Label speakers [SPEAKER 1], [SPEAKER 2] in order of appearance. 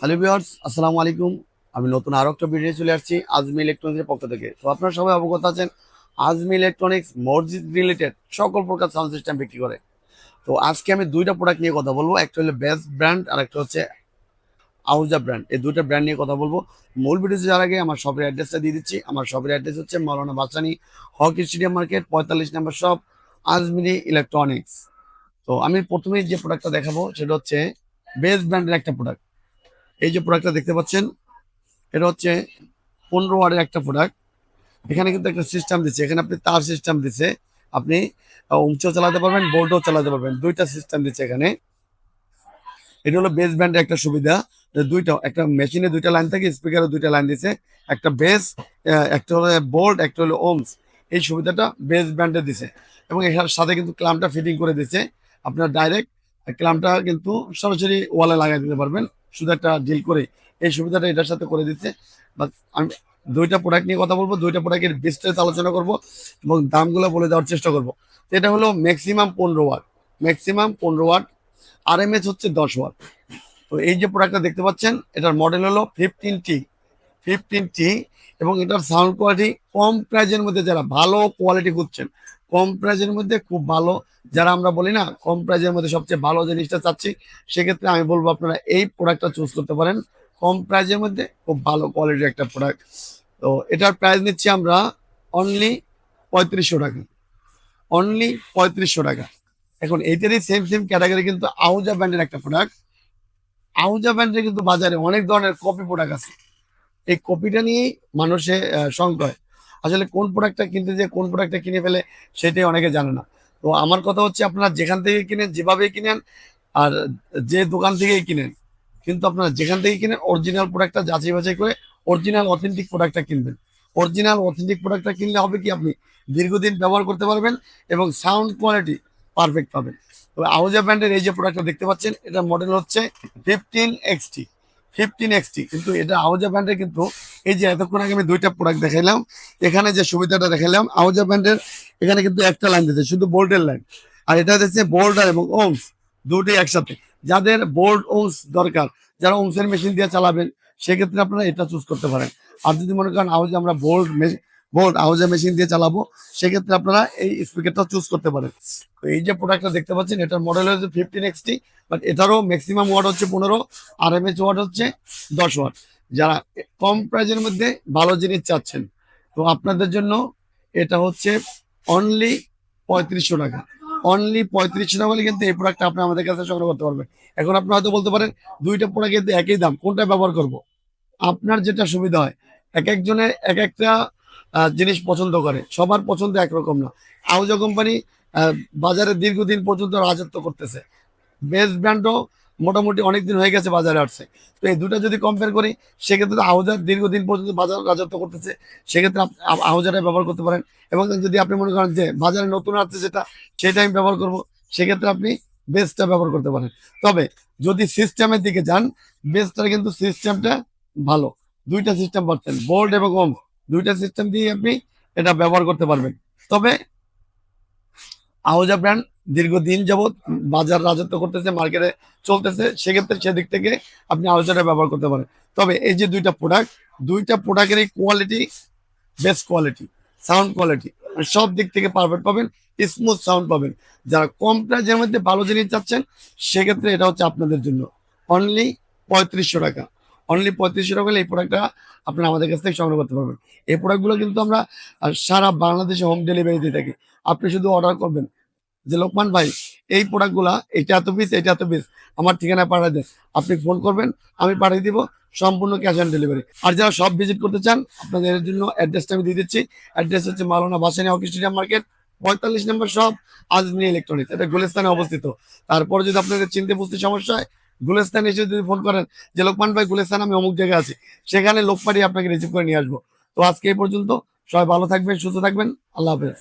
[SPEAKER 1] Hello viewers, আসসালামু আলাইকুম। আমি নতুন আরও একটা ভিডিও চলে আসছি, আজমি ইলেকট্রনিক্সের পক্ষ থেকে। তো আপনারা সবাই অবগত আছেন, আজমি ইলেকট্রনিক্স মসজিদ রিলেটেড সকল প্রকার সাউন্ড সিস্টেম বিক্রি করে। তো আজকে আমি দুইটা প্রোডাক্ট নিয়ে কথা বলব, একটা হলো বেস্ট ব্র্যান্ড আর একটা হচ্ছে আউজা ব্র্যান্ড এই দুইটা ব্র্যান্ড নিয়ে কথা বলব। মূল ভিডিও যাওয়ার আগে আমার শপের অ্যাড্রেসটা দিয়ে দিচ্ছি। আমার শপের অ্যাড্রেস হচ্ছে Maulana Bhasani hockey stadium market, পঁয়তাল্লিশ নম্বর শপ আজমিরি ইলেকট্রনিক্স তো আমি প্রথমেই যে প্রোডাক্টটা দেখাবো, সেটা হচ্ছে বেস্ট ব্র্যান্ডের একটা প্রোডাক্ট এই যে প্রোডাক্টটা দেখতে পাচ্ছেন, এটা হচ্ছে পনেরো ওয়ার্ডের একটা প্রোডাক্ট এখানে কিন্তু একটা সিস্টেম দিচ্ছে। এখানে আপনি তার সিস্টেম দিচ্ছে। আপনি উঁচু চালাতে পারবেন বোল্টও চালাতে পারবেন। দুইটা সিস্টেম দিচ্ছে এখানে। এটা হলো বেস ব্যান্ডের একটা সুবিধা। দুইটা, একটা মেশিনে দুইটা লাইন থাকে স্পিকারে দুইটা লাইন দিচ্ছে। একটা বেস একটা হলো বোল্ট একটা হলো ওমস এই সুবিধাটা বেস ব্যান্ডে দিছে এবং এর সাথে কিন্তু ক্লামটা ফিটিং করে দিচ্ছে। আপনার ডাইরেক্ট ক্লামটা কিন্তু সরাসরি ওয়ালে লাগাই দিতে পারবেন। শুধু একটা ডিল করে এই সুবিধাটা এটার সাথে করে দিচ্ছে। বাট আমি দুইটা প্রোডাক্ট নিয়ে কথা বলব, দুইটা প্রোডাক্টের বিস্তারিত আলোচনা করব এবং দামগুলো বলে দেওয়ার চেষ্টা করব। এটা হলো ম্যাক্সিমাম পনেরো ওয়াট ম্যাক্সিমাম পনেরো ওয়াট আর হচ্ছে দশ ওয়াট তো এই যে প্রোডাক্টটা দেখতে পাচ্ছেন, এটার মডেল হলো ফিফটিন টি ফিফটিন টি এবং এটার সাউন্ড কোয়ালিটি কম প্রাইজের মধ্যে যারা ভালো কোয়ালিটি খুঁজছেন, কম প্রাইজের মধ্যে খুব ভালো, যারা আমরা বলি না কম প্রাইজের মধ্যে সবচেয়ে ভালো জিনিসটা চাচ্ছি, সেক্ষেত্রে আমি বলব আপনারা এই প্রোডাক্টটা চুজ করতে পারেন। কম প্রাইজের মধ্যে খুব ভালো কোয়ালিটির একটা প্রোডাক্ট তো এটার প্রাইস নিচ্ছি আমরা অনলি পঁয়ত্রিশশো টাকা। অনলি পঁয়ত্রিশশো টাকা। এখন এইটারই সেম সেম ক্যাটাগরি কিন্তু আউজা ব্র্যান্ডের একটা প্রোডাক্ট আউজা ব্র্যান্ডের কিন্তু বাজারে অনেক ধরনের কপি প্রোডাক্ট আছে। এই কপিটা নিয়েই মানুষে সংকয় আসলে কোন প্রোডাক্টটা কিনতে যে কোন প্রোডাক্টটা কিনে ফেলে সেটাই অনেকে জানে না। তো আমার কথা হচ্ছে আপনারা যেখান থেকে কিনেন যেভাবে কিনেন, আর যে দোকান থেকেই কিনেন, কিন্তু আপনারা যেখান থেকে কিনেন অরিজিনাল প্রোডাক্টটা যাচাই বাছাই করে অরিজিনাল অথেন্টিক প্রোডাক্টটা কিনবেন। অরিজিনাল অথেন্টিক প্রোডাক্টটা কিনলে হবে কি, আপনি দীর্ঘদিন ব্যবহার করতে পারবেন এবং সাউন্ড কোয়ালিটি পারফেক্ট পাবেন। তবে আউজা ব্র্যান্ডের এই যে প্রোডাক্টটা দেখতে পাচ্ছেন এটা মডেল হচ্ছে ফিফটিন এক্সটি ফিফটিন এক্সটি কিন্তু এটা আউজা ব্র্যান্ডের কিন্তু এই যে এতক্ষণ আগে আমি দুইটা প্রোডাক্ট দেখাইলাম, এখানে যে সুবিধাটা দেখাইলাম আউজা ব্র্যান্ডের এখানে কিন্তু একটা লাইন দিচ্ছে শুধু বোল্টের লাইন আর এটা দিচ্ছে বোল্ডার এবং ওমস দুটোই একসাথে। যাদের বোল্ড ওমস দরকার, যারা ওমসের মেশিন দিয়ে চালাবেন, সেক্ষেত্রে আপনারা এটা চুজ করতে পারেন। আর যদি মনে করেন আউজে আমরা বোল্ড বোল্ড আউজে মেশিন দিয়ে চালাবো, সেক্ষেত্রে আপনারা এই স্পিকারটা চুজ করতে পারেন। তো এই যে প্রোডাক্টটা দেখতে পাচ্ছেন, এটার মডেল হচ্ছে ফিফটিন এক্সটি বাট এটারও ম্যাক্সিমাম ওয়াট হচ্ছে পনেরো আর এম ওয়াট হচ্ছে দশ ওয়াট যারা কম প্রাইজের মধ্যে ভালো জিনিস চাচ্ছেন, তো আপনাদের জন্য এটা হচ্ছে অনলি পঁয়ত্রিশশো টাকা। অনলি পঁয়ত্রিশশো টাকা বলে কিন্তু এই প্রোডাক্টটা আপনি আমাদের কাছে সংগ্রহ করতে পারবেন। এখন আপনি হয়তো বলতে পারেন, দুইটা প্রোডাক্ট কিন্তু একই দাম, কোনটা ব্যবহার করব? আপনার যেটা সুবিধা হয়, এক একজনের এক একটা জিনিস পছন্দ করে। সবার পছন্দ একরকম না। আউজা কোম্পানি বাজারে দীর্ঘদিন পর্যন্ত রাজত্ব করতেছে। বেস্ট ব্র্যান্ডও মোটামুটি অনেকদিন হয়ে গেছে বাজারে আসছে। তো এই দুটো যদি কম্পেয়ার করি, সেক্ষেত্রে আহুজার দীর্ঘদিন পর্যন্ত বাজার রাজত্ব করতেছে। সেক্ষেত্রে আপ- ব্যবহার করতে পারেন। এবং যদি আপনি মনে করেন যে বাজারে নতুন আসছে যেটা, সেটা আমি ব্যবহার করব, সেক্ষেত্রে আপনি বেস্টটা ব্যবহার করতে পারেন। তবে যদি সিস্টেমের দিকে যান বেস্টটার কিন্তু সিস্টেমটা ভালো। দুইটা সিস্টেম পাচ্ছেন, বোল্ড এবং ওম। দুইটা সিস্টেম দিয়ে আপনি এটা ব্যবহার করতে পারবেন। তবে আহুজা ব্র্যান্ড দীর্ঘদিন যাবৎ বাজার রাজত্ব করতেছে মার্কেটে চলতেছে, সেক্ষেত্রে সেদিক থেকে আপনি আলোচনা ব্যবহার করতে পারেন। তবে এই যে দুইটা প্রোডাক্ট দুইটা প্রোডাক্টেরই quality best quality sound quality সব দিক থেকে পারফেক্ট পাবেন স্মুথ সাউন্ড পাবেন। যারা কম প্রাইজের মধ্যে ভালো জিনিস চাচ্ছেন, সেক্ষেত্রে এটা হচ্ছে আপনাদের জন্য। অনলি পঁয়ত্রিশশো টাকা। অনলি পঁয়ত্রিশশো টাকা এই প্রোডাক্টটা আপনারা আমাদের কাছ থেকে সংগ্রহ করতে পারবেন। এই প্রোডাক্টগুলো কিন্তু আমরা সারা বাংলাদেশে হোম ডেলিভারি দিয়ে থাকি। আপনি শুধু অর্ডার করবেন। যে, লোকমান ভাই, এই প্রোডাক্টগুলা এটা এত পিস এটা এত পিস আমার ঠিকানায় পাঠিয়ে দেন। আপনি ফোন করবেন, আমি পাঠিয়ে দিব, সম্পূর্ণ ক্যাশ অন ডেলিভারি আর যারা সব ভিজিট করতে চান, আপনাদের জন্য অ্যাড্রেসটা আমি দিয়ে দিচ্ছি। অ্যাড্রেস হচ্ছে Maulana Bhashani hockey stadium market, পঁয়তাল্লিশ নম্বর সব আজমিনী ইলেকট্রনিক্স এটা গুলিস্তানে অবস্থিত। তারপরে যদি আপনাদের চিনতে বুঝতে সমস্যা হয় গুলিস্তান এসে যদি ফোন করেন যে, লোকমান ভাই, গুলেস্তান আমি অমুক জায়গায় আছি, সেখানে লোক পাঠিয়ে আপনাকে রিসিভ করে নিয়ে আসব। তো আজকে এই পর্যন্ত, সবাই ভালো থাকবেন, সুস্থ থাকবেন, আল্লাহ হাফেজ।